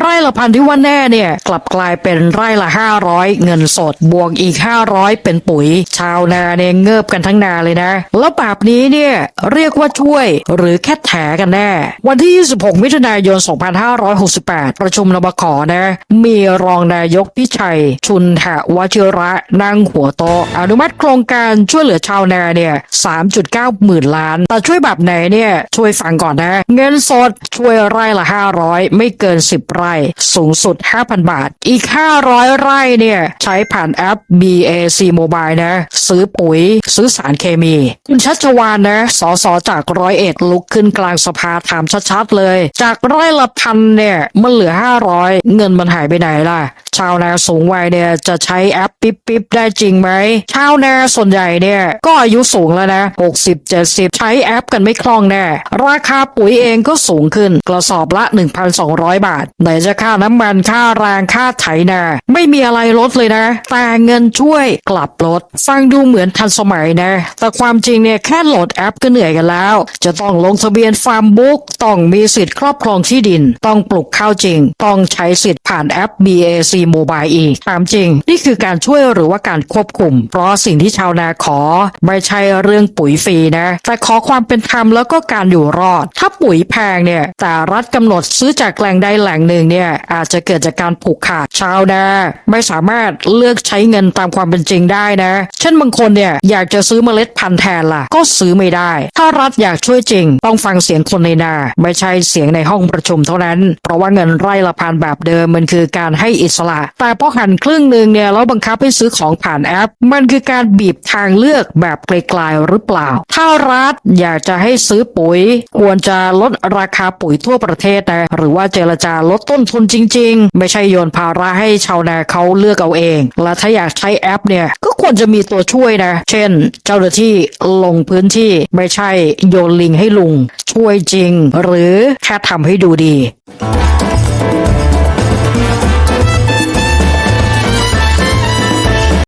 ไร่ละพันที่ว่าแน่เนี่ยกลับกลายเป็นไร่ละ 500 เงินสดบวกอีก 500 เป็นปุ๋ย ชาวนาเนี่ยเงิบกันทั้งนาเลยนะ แล้วแบบนี้เนี่ยเรียกว่าช่วยหรือแค่แถกันแน่ วันที่ 26 มิถุนายน 2568 ประชุมนบขนะมีรองนายกพิชัย ชุนหวชิระนั่งหัวโตอนุมัติโครงการช่วยเหลือชาวนาเนี่ย 3.9 หมื่นล้าน แต่ช่วยแบบไหนเนี่ยช่วยฟังก่อนนะ เงินสดช่วยไร่ละ 500 ไม่เกิน 10ไร่ สูงสุด 5,000 บาท อีก 500 ไร่เนี่ย ใช้ผ่านแอป BAC Mobile นะ ซื้อปุ๋ย ซื้อสารเคมี คุณชัชวานนะสสจากร้อยเอ็ดลุกขึ้นกลางสภาถามชัดๆเลย จากไร่ละพันเนี่ย มันเหลือ 500 เงินมันหายไปไหนล่ะ ชาวนาสูงวัยเนี่ยจะใช้แอปปิ๊บปิ๊บได้จริงไหมชาวนาส่วนใหญ่เนี่ยก็อายุสูงแล้วนะ60 70 ใช้แอปกันไม่คล่องแน่ราคาปุ๋ยเองก็สูงขึ้น กระสอบละ 1,200 บาท ไหนจะค่าน้ำมันค่าแรงค่าไถนา ไม่มีอะไรลดเลยนะ แต่เงินช่วยกลับลดฟังดูเหมือนทันสมัยนะ แต่ความจริงเนี่ยแค่โหลดแอปก็เหนื่อยกันแล้ว จะต้องลงทะเบียนฟาร์มบุ๊กต้องมีสิทธิ์ครอบครองที่ดิน ต้องปลูกข้าวจริง ต้องใช้สิทธิ์ผ่านแอป BAC Mobile อีกถามจริง นี่คือการช่วยหรือว่าการควบคุม เพราะสิ่งที่ชาวนาขอ ไม่ใช่เรื่องปุ๋ยฟรีนะ แต่ขอความเป็นธรรมแล้วก็การอยู่รอด ถ้าปุ๋ยแพงเนี่ย แต่รัฐกำหนดซื้อจากแหล่งใดแหล่งหนึ่งเนี่ย อาจจะเกิดจากการผูกขาด ชาวนาไม่สามารถเลือกใช้เงินตามความเป็นจริงได้นะ เช่นบางคนเนี่ยอยากจะซื้อเมล็ดพันธุ์แทนล่ะ ก็ซื้อไม่ได้ ถ้ารัฐอยากช่วยจริง ต้องฟังเสียงคนในนา ไม่ใช่เสียงในห้องประชุมเท่านั้น เพราะว่าเงินไร่ละพันแบบเดิมมันคือการให้อิสระแต่พอหันครึ่งหนึ่งเนี่ยแล้วบังคับให้ซื้อของผ่านแอป มันคือการบีบทางเลือกแบบไกลๆหรือเปล่า ถ้ารัฐอยากจะให้ซื้อปุ๋ย ควรจะลดราคาปุ๋ยทั่วประเทศนะหรือว่าเจรจาลดต้นทุนจริง ๆ ไม่ใช่โยนภาระให้ชาวนาเขาเลือกเอาเอง และถ้าอยากใช้แอปเนี่ยก็ควรจะมีตัวช่วยนะ เช่น เจ้าหน้าที่ลงพื้นที่ไม่ใช่โยนลิงให้ลุง ช่วยจริง หรือแค่ทำให้ดูดี